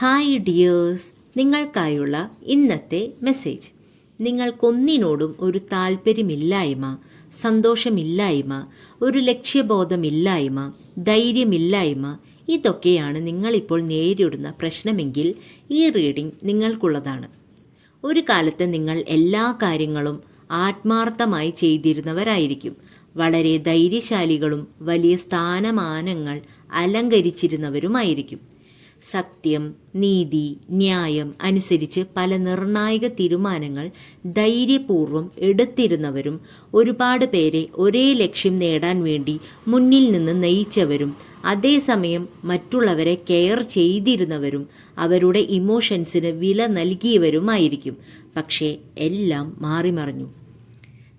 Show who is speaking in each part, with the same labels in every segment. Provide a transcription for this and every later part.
Speaker 1: Hi dears നിങ്ങൾക്കായുള്ള ഇന്നത്തെ message നിങ്ങൾക്കൊന്നിനോടും ഒരു താല്പര്യമില്ലായ്മ സന്തോഷമില്ലായ്മ ഒരു ലക്ഷ്യബോധമില്ലായ്മ ധൈര്യമില്ലായ്മ ഇതൊക്കെയാണ് നിങ്ങളിപ്പോൾ നേരിടുന്ന പ്രശ്നമെങ്കിൽ ഈ റീഡിംഗ് നിങ്ങൾക്കുള്ളതാണ്. ഒരു കാലത്ത് നിങ്ങൾ എല്ലാ കാര്യങ്ങളും ആത്മാർത്ഥമായി ചെയ്തിരുന്നവരായിരിക്കും. വളരെ ധൈര്യശാലികളും വലിയ സ്ഥാനമാനങ്ങൾ അലങ്കരിച്ചിരുന്നവരുമായിരിക്കും. സത്യം നീതി ന്യായം അനുസരിച്ച് പല നിർണായക തീരുമാനങ്ങൾ ധൈര്യപൂർവം എടുത്തിരുന്നവരും ഒരുപാട് പേരെ ഒരേ ലക്ഷ്യം നേടാൻ വേണ്ടി മുന്നിൽ നിന്ന് നയിച്ചവരും അതേസമയം മറ്റുള്ളവരെ കെയർ ചെയ്തിരുന്നവരും അവരുടെ ഇമോഷൻസിന് വില നൽകിയവരുമായിരിക്കും. പക്ഷേ എല്ലാം മാറിമറിഞ്ഞു.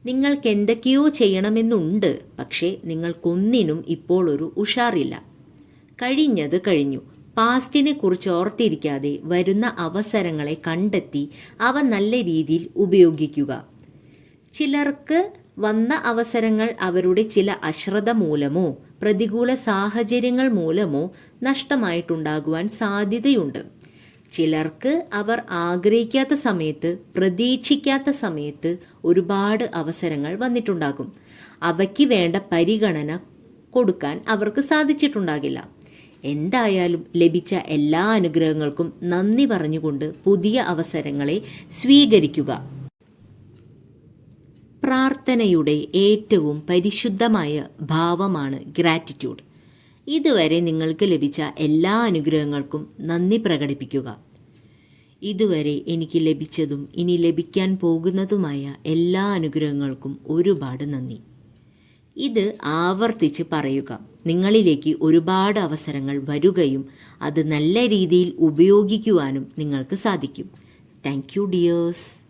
Speaker 1: നിങ്ങൾക്ക് എന്തൊക്കെയോ ചെയ്യണമെന്നുണ്ട് പക്ഷേ നിങ്ങൾക്കൊന്നിനും ഇപ്പോൾ ഒരു ഉഷാറില്ല. കഴിഞ്ഞത് കഴിഞ്ഞു. പാസ്റ്റിനെ കുറിച്ച് ഓർത്തിരിക്കാതെ വരുന്ന അവസരങ്ങളെ കണ്ടെത്തി അവ നല്ല രീതിയിൽ ഉപയോഗിക്കുക. ചിലർക്ക് വന്ന അവസരങ്ങൾ അവരുടെ ചില അശ്രദ്ധ മൂലമോ പ്രതികൂല സാഹചര്യങ്ങൾ മൂലമോ നഷ്ടമായിട്ടുണ്ടാകുവാൻ സാധ്യതയുണ്ട്. ചിലർക്ക് അവർ ആഗ്രഹിക്കാത്ത സമയത്ത് പ്രതീക്ഷിക്കാത്ത സമയത്ത് ഒരുപാട് അവസരങ്ങൾ വന്നിട്ടുണ്ടാകും. അവയ്ക്ക് വേണ്ട പരിഗണന കൊടുക്കാൻ അവർക്ക് സാധിച്ചിട്ടുണ്ടാകില്ല. എന്തായാലും ലഭിച്ച എല്ലാ അനുഗ്രഹങ്ങൾക്കും നന്ദി പറഞ്ഞുകൊണ്ട് പുതിയ അവസരങ്ങളെ സ്വീകരിക്കുക. പ്രാർത്ഥനയുടെ ഏറ്റവും പരിശുദ്ധമായ ഭാവമാണ് ഗ്രാറ്റിറ്റ്യൂഡ് ഇതുവരെ നിങ്ങൾക്ക് ലഭിച്ച എല്ലാ അനുഗ്രഹങ്ങൾക്കും നന്ദി പ്രകടിപ്പിക്കുക. ഇതുവരെ എനിക്ക് ലഭിച്ചതും ഇനി ലഭിക്കാൻ പോകുന്നതുമായ എല്ലാ അനുഗ്രഹങ്ങൾക്കും ഒരുപാട് നന്ദി. ഇത് ആവർത്തിച്ച് പറയുക. നിങ്ങളിലേക്ക് ഒരുപാട് അവസരങ്ങൾ വരുകയും അത് നല്ല രീതിയിൽ ഉപയോഗിക്കുവാനും നിങ്ങൾക്ക് സാധിക്കും. Thank you dears